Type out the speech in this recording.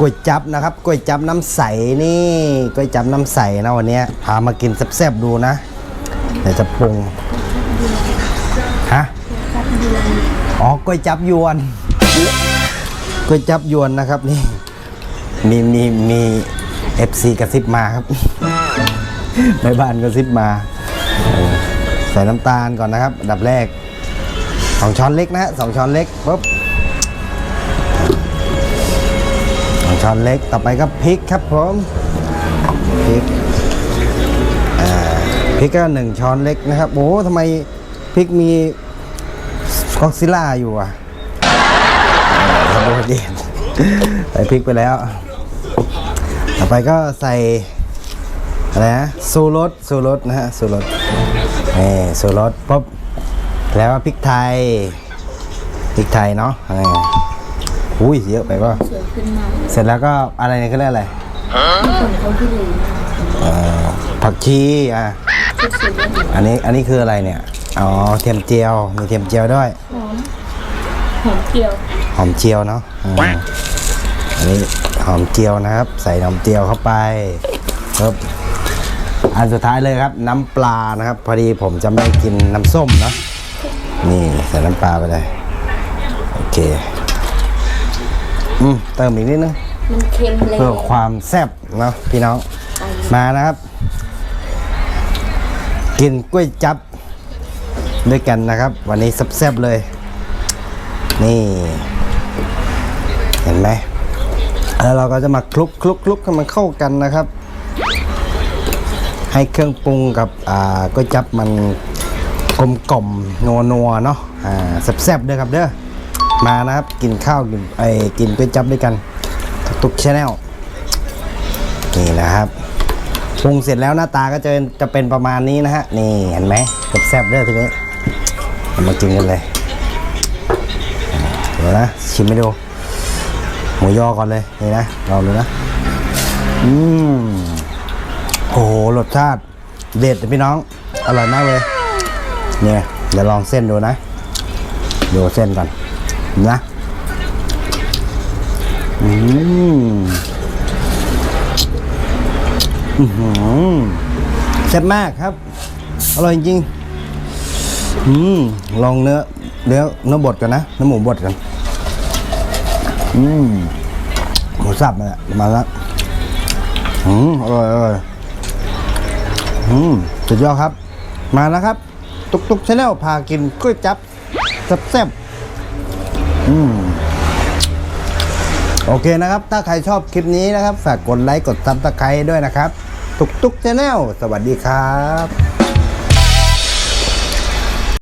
ก๋วยจับนะครับก๋วยจับน้ำใสนี่ก๋วยจับน้ำใสนะวันนี้พามากินแซ่บๆดูนะเดี๋ยวจะปรุงฮะอ๋อก๋วยจับยวนก๋วยจับยวนนะครับนี่ มีมีมีเอฟซีกระซิบมาครับในบ้านกระซิบมา ใส่น้ำตาลก่อนนะครับ ดับแรกสองช้อนเล็กนะฮะสองช้อนเล็กปุ๊บ ช้อนเล็กต่อไปก็พริกครับผมพริกอ่าพริกก็หนึ่งช้อนเล็กนะครับโอ้ทำไมพริกมีก็อกซิล่าอยู่อะเออครับโอเคใส่พริกไปแล้ว ต่อไปก็ใส่อะไรนะสูรสสูรสนะฮะสูรสนี่สูรสปุ๊บแล้วพริกไทยพริกไทยเนาะ อุ้ยเยอะไปป่ะสวยขึ้นมาเสร็จแล้วก็อะไรเนี่ยเขาเรียกอะไรคนเขาที่เลยเอ่อผักชีอะชุดสวยด้วยอันนี้อันนี้คืออะไรเนี่ยอ๋อเทียมเจียวมีเทียมเจียวด้วยหอมหอมเกลียวหอมเจียวเนาะอืมอันนี้หอมเจียวนะครับ ใส่หอมเจียวเข้าไปครับอันสุดท้ายเลยครับ น้ำปลานะครับ พอดีผมจะไม่กินน้ำส้มเนาะนี่ใส่น้ำปลาไปเลยโอเค อืมเติมอีกนิดนึงมันเค็มเลยเพื่อความแซ่บเนาะพี่น้องมานะครับ กินกล้วยจับด้วยกันนะครับ วันนี้แซ่บๆเลย นี่ เห็นไหมแล้วเราก็จะมาคลุกคลุกคลุกให้มันเข้ากันนะครับ ให้เครื่องปรุงกับอ่าก๋วยจับมันกลมกล่อมนัวนัวๆเนาะอ่าแซ่บๆเด้อครับเด้อ มานะครับกินข้าวกินไอ้กินก๋วยจับด้วยกันทุกชแนลนี่นะครับปรุงเสร็จแล้วหน้าตาก็จะจะเป็นประมาณนี้นะฮะนี่เห็นไหมแซ่บๆเด้อทีนี้ามากินกันเลยเดี๋ยวนะชิมให้ดูหมูยอก่อนเลยนี่นะลองดูนะอืมโอ้โหรสชาติเด็ดพี่น้องอร่อยมากเลยเนี่ยเดี๋ยวลองเส้นดูนะดูเส้นก่อน นะอืมอื้อหือแซ่บมากครับ อร่อยจริงอืมลองเนื้อเนื้อเนื้อบดกันนะเนื้อหมูบดกันอืมหมูสับเนี่ยมาแล้วอืมอร่อยอร่อยอืมสุดยอดครับ มาแล้วครับ ตุกตุกชาแนลพากินก๋วยจับแซ่บ อืมโอเคนะครับ ถ้าใครชอบคลิปนี้นะครับ ฝากกดไลค์ กดซับสไครต์ด้วยนะครับ ทุกๆุกชาแนลสวัสดีครับ